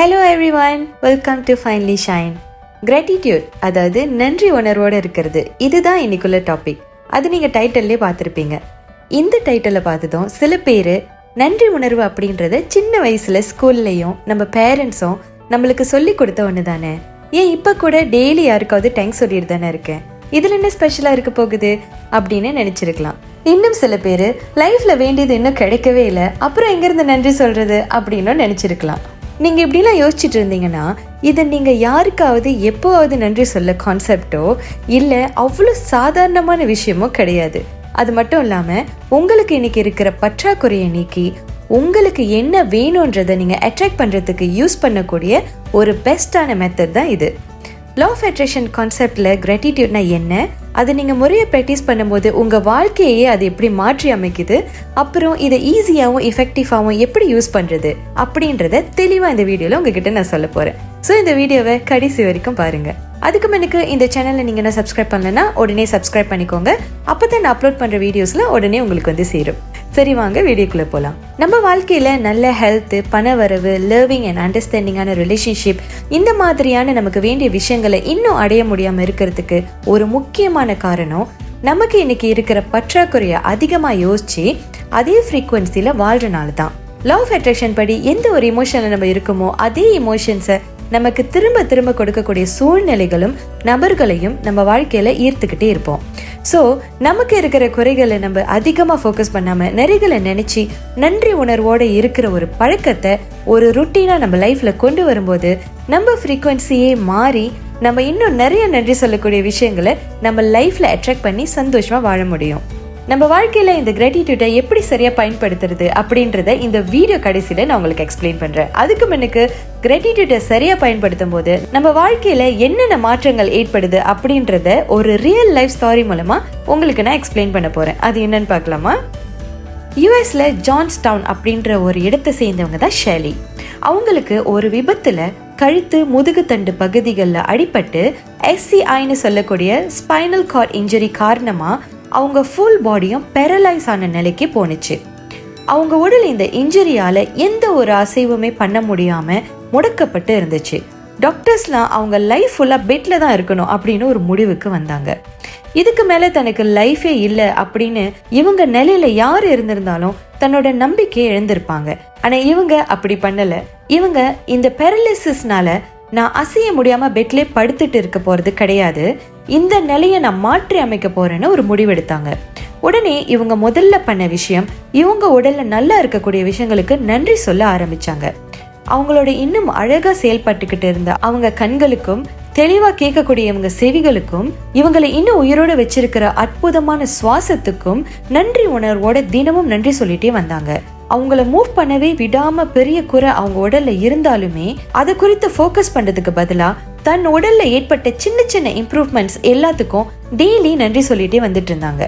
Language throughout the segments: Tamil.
Hello everyone welcome to finally shine gratitude அதாவது நன்றி உணர்வோடு இருக்கிறது. இதுதான் இன்னைக்குள்ள டாபிக் அது நீங்கள் டைட்டில்லே பார்த்துருப்பீங்க. இந்த டைட்டிலை பார்த்ததும் சில பேர் நன்றி உணர்வு அப்படின்றத சின்ன வயசில் ஸ்கூல்லையும் நம்ம பேரண்ட்ஸும் நம்மளுக்கு சொல்லி கொடுத்த ஒன்று தானே ஏன் இப்போ கூட டெய்லி யாருக்காவது தேங்க்ஸ் சொல்லிட்டு தானே இருக்கேன் இதில் என்ன ஸ்பெஷலாக இருக்க போகுது? அப்படின்னு நினச்சிருக்கலாம். இன்னும் சில பேர் லைஃப்பில் வேண்டியது இன்னும் கிடைக்கவே இல்லை. அப்புறம் எங்கேருந்து நன்றி சொல்கிறது அப்படின்னு நினச்சிருக்கலாம். நீங்கள் இப்படிலாம் யோசிச்சுட்டு இருந்தீங்கன்னா இதை நீங்கள் யாருக்காவது எப்போவாவது நன்றி சொல்ல கான்செப்டோ இல்லை அவ்வளோ சாதாரணமான விஷயமோ கிடையாது. அது மட்டும் இல்லாமல் உங்களுக்கு இன்னைக்கு இருக்கிற பற்றாக்குறையை நீக்கி உங்களுக்கு என்ன வேணுன்றதை நீங்கள் அட்ராக்ட் பண்ணுறதுக்கு யூஸ் பண்ணக்கூடிய ஒரு பெஸ்ட்டான மெத்தட் தான் இது. லா ஆஃப் அட்ரேஷன் கான்செப்டில் கிராட்டிடியூட்னா என்ன? அதை நீங்கள் முறையை ப்ராக்டிஸ் பண்ணும்போது உங்கள் வாழ்க்கையே அது எப்படி மாற்றி அமைக்குது? அப்புறம் இதை ஈஸியாகவும் எஃபெக்டிவாகவும் எப்படி யூஸ் பண்ணுறது அப்படின்றத தெளிவாக இந்த வீடியோவில் உங்ககிட்ட நான் சொல்ல போகிறேன் ஸோ இந்த வீடியோவை கடைசி வரைக்கும் பாருங்கள் அதுக்கு முன்னுக்கு இந்த சேனலை நீங்கள் என்ன சப்ஸ்கிரைப் பண்ணலன்னா உடனே சப்ஸ்கிரைப் பண்ணிக்கோங்க. அப்போ தான் நான் அப்லோட் பண்ணுற வீடியோஸில் உடனே உங்களுக்கு வந்து சேரும். சரி வாங்க வீடியோக்குள்ளே போகலாம் நம்ம வாழ்க்கையில் நல்ல ஹெல்த்து பணவரவு லர்விங் அண்ட் அண்டர்ஸ்டாண்டிங்கான ரிலேஷன்ஷிப் இந்த மாதிரியான நமக்கு வேண்டிய விஷயங்களை இன்னும் அடைய முடியாமல் இருக்கிறதுக்கு ஒரு முக்கியமான காரணம் நமக்கு இன்னைக்கு இருக்கிற பற்றாக்குறையை அதிகமாக யோசிச்சு அதே ஃப்ரீக்குவென்சியில் வாழ்கிறனால தான். லவ் ஆஃப் அட்ராக்ஷன் படி எந்த ஒரு இமோஷனில் நம்ம இருக்குமோ அதே இமோஷன்ஸை நமக்கு திரும்ப திரும்ப கொடுக்கக்கூடிய சூழ்நிலைகளும் நபர்களையும் நம்ம வாழ்க்கையில் ஈர்த்துக்கிட்டே இருப்போம். ஸோ நமக்கு இருக்கிற குறைகளை நம்ம அதிகமாக ஃபோக்கஸ் பண்ணாமல் நிறைகளை நினச்சி நன்றி உணர்வோடு இருக்கிற ஒரு பழக்கத்தை ஒரு ருட்டீனாக நம்ம லைஃப்பில் கொண்டு வரும்போது நம்ம ஃப்ரீக்குவென்சியே மாறி நம்ம இன்னும் நிறைய நன்றி சொல்லக்கூடிய விஷயங்களை நம்ம லைஃப்பில் அட்ராக்ட் பண்ணி சந்தோஷமாக வாழ முடியும். நம்ம வாழ்க்கையில் இந்த கிராட்டிடியூட்டை எப்படி சரியாக பயன்படுத்துறது அப்படின்றத இந்த வீடியோ கடைசியில் நான் உங்களுக்கு எக்ஸ்பிளைன் பண்ணுறேன் அதுக்கு முன்னுக்கு கிராட்டிடியூட்டை சரியாக பயன்படுத்தும் போது நம்ம வாழ்க்கையில் என்னென்ன மாற்றங்கள் ஏற்படுது அப்படின்றத ஒரு ரியல் லைஃப் ஸ்டாரி மூலமாக உங்களுக்கு நான் எக்ஸ்பிளைன் பண்ண போகிறேன் அது என்னன்னு பார்க்கலாமா? யூஎஸில் ஜான்ஸ் டவுன் அப்படின்ற ஒரு இடத்தை சேர்ந்தவங்க தான் ஷேலி அவங்களுக்கு ஒரு விபத்தில் கழுத்து முதுகுத்தண்டு பகுதிகளில் அடிபட்டு எஸ்சிஐன்னு சொல்லக்கூடிய ஸ்பைனல் கார்ட் இன்ஜுரி காரணமாக அவங்க ஃபுல் பாடியும் பெரலைஸ் ஆன நிலைக்கு போணுச்சு. அவங்க உடல் இந்த இன்ஜுரியால் எந்த ஒரு அசைவுமே பண்ண முடியாமல் முடக்கப்பட்டு இருந்துச்சு. டாக்டர்ஸ்லாம் அவங்க லைஃப் ஃபுல்லாக பெட்டில் தான் இருக்கணும் அப்படின்னு ஒரு முடிவுக்கு வந்தாங்க. இதுக்கு மேலே தனக்கு லைஃபே இல்லை அப்படின்னு இவங்க நிலையில யார் இருந்திருந்தாலும் தன்னோட நம்பிக்கையை எழுந்திருப்பாங்க ஆனால் இவங்க அப்படி பண்ணலை. இவங்க இந்த பெரலிசிஸ்னால நான் அசைய முடியாமல் பெட்லே படுத்துட்டு இருக்க போகிறது கிடையாது. இந்த நிலையை நான் மாற்றி அமைக்க போறேன்னு ஒரு முடிவெடுத்தாங்க. உடனே இவங்க முதல்ல பண்ண விஷயம் இவங்க உடல்ல நல்லா இருக்கக்கூடிய விஷயங்களுக்கு நன்றி சொல்ல ஆரம்பிச்சாங்க. அவங்களோட இன்னும் அழகா செயல்பட்டுக்கிட்டு இருந்த அவங்க கண்களுக்கும் தெளிவா கேட்கக்கூடிய இவங்க செவிகளுக்கும் இவங்களை இன்னும் உயிரோட வச்சிருக்கிற அற்புதமான சுவாசத்துக்கும் நன்றி உணர்வோட தினமும் நன்றி சொல்லிட்டே வந்தாங்க. அவங்கள மூவ் பண்ணவே விடாம பெரிய குறை அவங்க உடல்ல இருந்தாலுமே அது குறித்து ஃபோக்கஸ் பண்றதுக்கு பதிலா தன் உடல்ல ஏற்பட்ட சின்ன சின்ன இம்ப்ரூவ்மெண்ட்ஸ் எல்லாத்துக்கும் டெய்லி நன்றி சொல்லிட்டே வந்துட்டு இருந்தாங்க.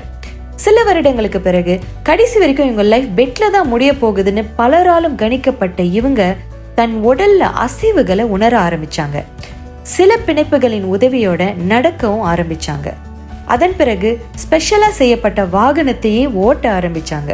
சில வருடங்களுக்கு பிறகு கடைசி வரைக்கும் இவங்க லைஃப் பெட்ல தான் முடிய போகுதுன்னு பலராலும் கணிக்கப்பட்ட இவங்க தன் உடல்ல அசைவுகளை உணர ஆரம்பிச்சாங்க. சில பிணைப்புகளின் உதவியோட நடக்கவும் ஆரம்பிச்சாங்க. அதன் பிறகு ஸ்பெஷலா செய்யப்பட்ட வாகனத்தையே ஓட்ட ஆரம்பிச்சாங்க.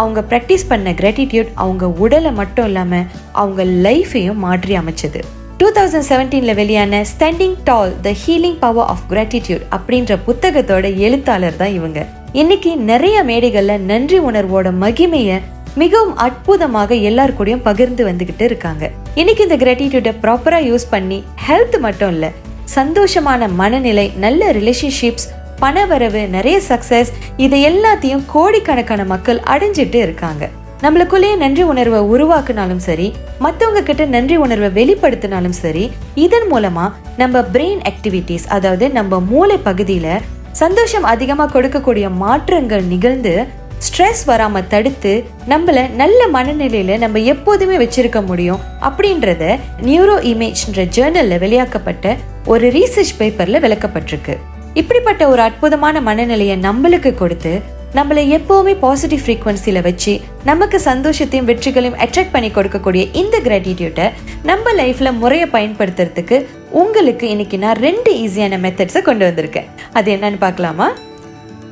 அவங்க ப்ராக்டிஸ் பண்ண கிராட்டிடியூட் அவங்க உடலை மட்டும் இல்லாமல் அவங்க லைஃபையும் மாற்றி அமைச்சது. டூ தௌசண்ட் செவன்டீனில் வெளியான standing tall the healing power of gratitude அப்படின்ற புத்தகத்தோட எழுத்தாளர் தான் இவங்க. இன்னைக்கு நிறைய மேடைகளில் நன்றி உணர்வோட மகிமையை மிகவும் அற்புதமாக எல்லார் கூடயும் பகிர்ந்து வந்துகிட்டு இருக்காங்க. இன்னைக்கு இந்த கிராட்டிடியூட்டை ப்ராப்பராக யூஸ் பண்ணி ஹெல்த் மட்டும் இல்லை சந்தோஷமான மனநிலை நல்ல ரிலேஷன்ஷிப்ஸ் பணவரவு நிறைய சக்சஸ் இது எல்லாத்தையும் கோடிக்கணக்கான மக்கள் அடைஞ்சிட்டு இருக்காங்க. நம்மளுக்குள்ளேயே நன்றி உணர்வை உருவாக்குனாலும் சரி மற்றவங்க கிட்ட நன்றி உணர்வை வெளிப்படுத்தினாலும் சரி இதன் மூலமா நம்ம பிரெயின் ஆக்டிவிட்டிஸ் அதாவது நம்ம மூளை பகுதியில சந்தோஷம் அதிகமாக கொடுக்கக்கூடிய மாற்றங்கள் நிகழ்ந்து ஸ்ட்ரெஸ் வராம தடுத்து நம்மள நல்ல மனநிலையில நம்ம எப்போதுமே வச்சிருக்க முடியும் அப்படின்றத நியூரோ இமேஜ்ன்ற ஜேர்னல்ல வெளியாக்கப்பட்ட ஒரு ரீசர்ச் பேப்பர்ல விளக்கப்பட்டிருக்கு. இப்படிப்பட்ட ஒரு அற்புதமான மனநிலையை நம்மளுக்கு கொடுத்து நம்மளை எப்போவுமே பாசிட்டிவ் ஃப்ரீக்வன்சியில் வச்சு நமக்கு சந்தோஷத்தையும் வெற்றிகளையும் அட்ராக்ட் பண்ணி கொடுக்கக்கூடிய இந்த கிராட்டிடியூட்டை நம்ம லைஃப்பில் முறையை பயன்படுத்துறதுக்கு உங்களுக்கு இன்னைக்கு நான் ரெண்டு ஈஸியான மெத்தட்ஸை கொண்டு வந்திருக்கேன். அது என்னன்னு பார்க்கலாமா?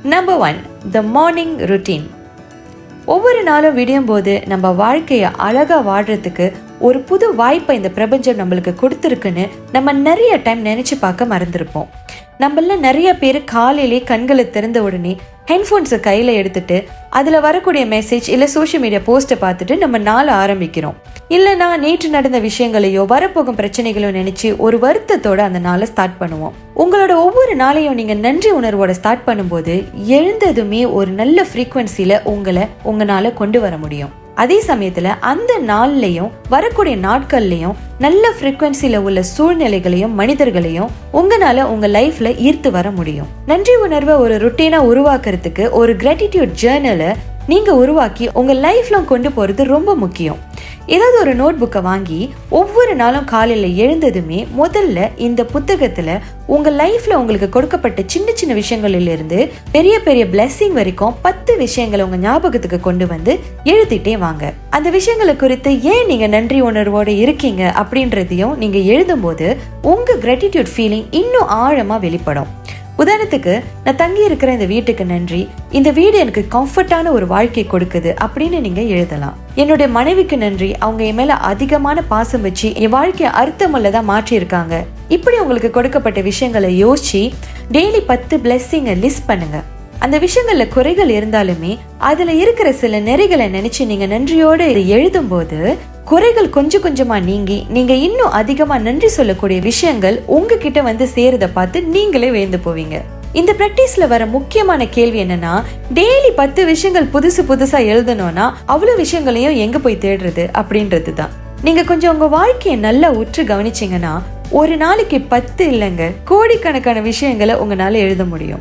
Number one the morning routine ஒவ்வொரு நாளும் விடியும் போது நம்ம வாழ்க்கையை அழகாக வாழ்கிறதுக்கு ஒரு புது வாய்ப்பை இந்த பிரபஞ்சம் நம்மளுக்கு கொடுத்துருக்குன்னு நம்ம நிறைய டைம் நினைச்சு பார்க்க மறந்துருப்போம். நம்மள நிறைய பேர் காலையிலே கண்களை திறந்த உடனே ஹெட்ஃபோன்ஸை கையில் எடுத்துட்டு அதில் வரக்கூடிய மெசேஜ் இல்லை சோஷியல் மீடியா போஸ்ட்டை பார்த்துட்டு நம்ம நாளை ஆரம்பிக்கிறோம். இல்லைனா நேற்று நடந்த விஷயங்களையோ வரப்போகும் பிரச்சனைகளோ நினைச்சு ஒரு வருத்தத்தோட அந்த நாளை ஸ்டார்ட் பண்ணுவோம். உங்களோட ஒவ்வொரு நாளையும் நீங்கள் நன்றி உணர்வோட ஸ்டார்ட் பண்ணும்போது எழுந்ததுமே ஒரு நல்ல ஃப்ரீக்குவென்சியில் உங்களை உங்களால் கொண்டு வர முடியும். அதே சமயத்துல அந்த நாள்லயும் வரக்கூடிய நாட்கள்லயும் நல்ல ஃப்ரீக்வன்சில உள்ள சூழ்நிலைகளையும் மனிதர்களையும் உங்களால உங்க லைஃப்ல ஈர்த்து வர முடியும். நன்றி உணர்வை ஒரு ருட்டீனா உருவாக்குறதுக்கு ஒரு கிராட்டிடியூட் ஜேர்னலை நீங்கள் உருவாக்கி உங்கள் லைஃப்லாம் கொண்டு போகிறது ரொம்ப முக்கியம். ஏதாவது ஒரு நோட் புக்கை வாங்கி ஒவ்வொரு நாளும் காலையில் எழுந்ததுமே முதல்ல இந்த புத்தகத்தில் உங்கள் லைஃப்பில் உங்களுக்கு கொடுக்கப்பட்ட சின்ன சின்ன விஷயங்களிலிருந்து பெரிய பெரிய பிளெஸ்ஸிங் வரைக்கும் பத்து விஷயங்களை உங்கள் ஞாபகத்துக்கு கொண்டு வந்து எழுதிட்டே வாங்க. அந்த விஷயங்களை குறித்து ஏன் நீங்கள் நன்றி உணர்வோடு இருக்கீங்க அப்படின்றதையும் நீங்கள் எழுதும்போது உங்கள் கிராட்டிடியூட் ஃபீலிங் இன்னும் ஆழமாக வெளிப்படும். உதாரணத்துக்கு நான் தங்கி இருக்கிற இந்த வீட்டுக்கு நன்றி. இந்த வீடு எனக்கு கம்ஃபர்டான ஒரு வாழ்க்கை கொடுக்குது அப்படின்னு நீங்க எழுதலாம். என்னுடைய மனைவிக்கு நன்றி. அவங்க என் மேல அதிகமான பாசம் வச்சு என் வாழ்க்கையை அர்த்தமுள்ளதா மாற்றி இருக்காங்க இப்படி உங்களுக்கு கொடுக்கப்பட்ட விஷயங்களை யோசிச்சு டெய்லி பத்து பிளெஸ்ஸிங்கை லிஸ்ட் பண்ணுங்க. அந்த விஷயங்கள்ல குறைகள் இருந்தாலுமே அதுல இருக்கிற சில நெறிகளை நினைச்சு நீங்க நன்றியோடு எழுதும் போது குறைகள் கொஞ்சம் கொஞ்சமா நீங்கி நீங்க இன்னும் அதிகமா நன்றி சொல்லக்கூடிய விஷயங்கள் உங்ககிட்ட வந்து சேருத பார்த்து நீங்களே வேந்து போவீங்க. இந்த பிராக்டிஸ்ல வர முக்கியமான கேள்வி என்னன்னா டெய்லி பத்து விஷயங்கள் புதுசு புதுசா எழுதணும்னா அவ்வளவு விஷயங்களையும் எங்க போய் தேடுறது அப்படின்றது தான். நீங்க கொஞ்சம் உங்க வாழ்க்கையை நல்லா உற்று கவனிச்சீங்கன்னா ஒரு நாளைக்கு பத்து இல்லைங்க கோடிக்கணக்கான விஷயங்களை உங்களால எழுத முடியும்.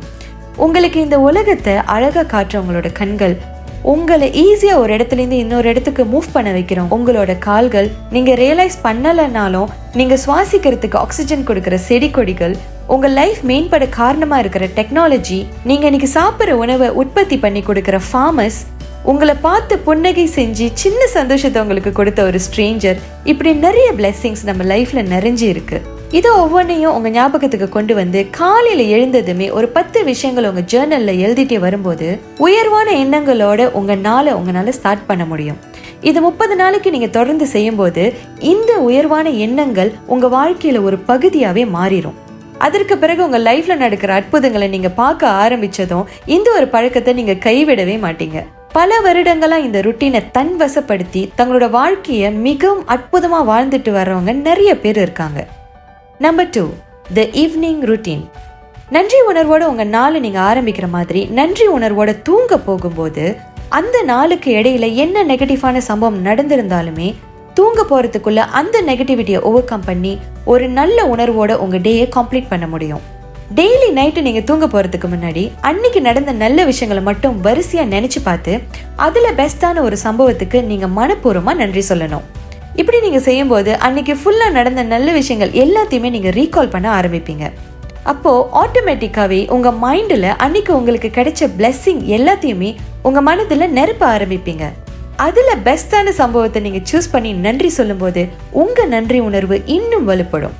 உங்களுக்கு இந்த உலகத்தை அழகா காட்டுறவங்களோட கண்கள் உங்களை ஈஸியா ஒரு இடத்துல இருந்து இன்னொரு இடத்துக்கு மூவ் பண்ண வைக்கிறோம். உங்களோட கால்கள் நீங்க ரியலைஸ் பண்ணலைனாலும் நீங்க சுவாசிக்கிறதுக்கு ஆக்சிஜன் கொடுக்கிற செடி கொடிகள் உங்க லைஃப் மேம்பட காரணமா இருக்கிற டெக்னாலஜி நீங்க இன்னைக்கு சாப்பிட்ற உணவை உற்பத்தி பண்ணி கொடுக்கிற ஃபார்மர்ஸ் உங்களை பார்த்து புன்னகை செஞ்சு சின்ன சந்தோஷத்தை உங்களுக்கு கொடுத்த ஒரு ஸ்ட்ரேஞ்சர் இப்படி நிறைய பிளெஸ்ஸிங்ஸ் நம்ம லைஃப்ல நிறைஞ்சி இருக்கு இது ஒவ்வொன்றையும் உங்கள் ஞாபகத்துக்கு கொண்டு வந்து காலையில் எழுந்ததுமே ஒரு பத்து விஷயங்கள் உங்கள் ஜேர்னலில் எழுதிட்டே வரும்போது உயர்வான எண்ணங்களோட உங்கள் நாளை உங்களால் ஸ்டார்ட் பண்ண முடியும். இது முப்பது நாளைக்கு நீங்கள் தொடர்ந்து செய்யும்போது இந்த உயர்வான எண்ணங்கள் உங்கள் வாழ்க்கையில் ஒரு பகுதியாகவே மாறிடும் அதற்கு பிறகு உங்கள் லைஃப்பில் நடக்கிற அற்புதங்களை நீங்கள் பார்க்க ஆரம்பிச்சதும் இந்த ஒரு பழக்கத்தை நீங்கள் கைவிடவே மாட்டீங்க. பல வருடங்களாக இந்த ருட்டீனை தன் வசப்படுத்தி தங்களோட வாழ்க்கையை மிகவும் அற்புதமாக வாழ்ந்துட்டு வர்றவங்க நிறைய பேர் இருக்காங்க. Number two the evening routine நன்றி உணர்வோட உங்க நாளை நீங்க ஆரம்பிக்கிற மாதிரி நன்றி உணர்வோட தூங்க போகும்போது அந்த நாளுக்கு இடையில என்ன நெகட்டிவான சம்பவம் நடந்திருந்தாலுமே தூங்க போறதுக்குள்ள அந்த நெகட்டிவிட்டியை ஓவர் கம் பண்ணி ஒரு நல்ல உணர்வோட உங்க டேயை கம்ப்ளீட் பண்ண முடியும். டெய்லி நைட்டு நீங்க தூங்க போறதுக்கு முன்னாடி அன்னைக்கு நடந்த நல்ல விஷயங்களை மட்டும் வரிசையா நினைச்சு பார்த்து அதுல பெஸ்டான ஒரு சம்பவத்துக்கு நீங்க மனப்பூர்வமா நன்றி சொல்லணும். இப்படி நீங்கள் செய்யும்போது அன்றைக்கி ஃபுல்லாக நடந்த நல்ல விஷயங்கள் எல்லாத்தையுமே நீங்கள் ரீகால் பண்ண ஆரம்பிப்பீங்க. அப்போது ஆட்டோமேட்டிக்காகவே உங்கள் மைண்டில் அன்னைக்கு உங்களுக்கு கிடைச்ச பிளெஸ்ஸிங் எல்லாத்தையுமே உங்கள் மனதில் நிரப்ப ஆரம்பிப்பீங்க. அதில் பெஸ்டான சம்பவத்தை நீங்கள் சூஸ் பண்ணி நன்றி சொல்லும்போது உங்கள் நன்றி உணர்வு இன்னும் வலுப்படும்.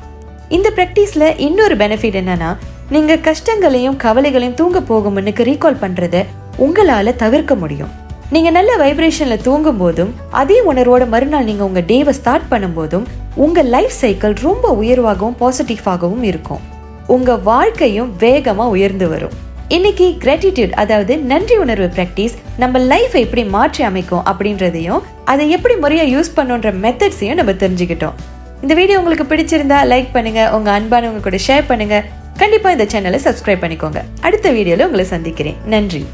இந்த ப்ராக்டிஸில் இன்னொரு பெனிஃபிட் என்னன்னா நீங்கள் கஷ்டங்களையும் கவலைகளையும் தூங்க போகும் முன்னுக்கு ரீகால் பண்ணுறத உங்களால் தவிர்க்க முடியும். நீங்கள் நல்ல வைப்ரேஷனில் தூங்கும் போதும் அதே உணர்வோட மறுநாள் நீங்கள் உங்கள் டேவை ஸ்டார்ட் பண்ணும்போதும் உங்கள் லைஃப் சைக்கிள் ரொம்ப உயர்வாகவும் பாசிட்டிவாகவும் இருக்கும். உங்கள் வாழ்க்கையும் வேகமாக உயர்ந்து வரும். இன்னைக்கு கிராட்டிடியூட் அதாவது நன்றி உணர்வு ப்ராக்டிஸ் நம்ம லைஃப்பை எப்படி மாற்றி அமைக்கும் அப்படின்றதையும் அதை எப்படி முறையாக யூஸ் பண்ணுன்ற மெத்தட்ஸையும் நம்ம தெரிஞ்சுக்கிட்டோம். இந்த வீடியோ உங்களுக்கு பிடிச்சிருந்தா லைக் பண்ணுங்க உங்க அன்பானவங்க கூட ஷேர் பண்ணுங்க. கண்டிப்பா இந்த சேனலை சப்ஸ்கிரைப் பண்ணிக்கோங்க. அடுத்த வீடியோல உங்களை சந்திக்கிறேன். நன்றி.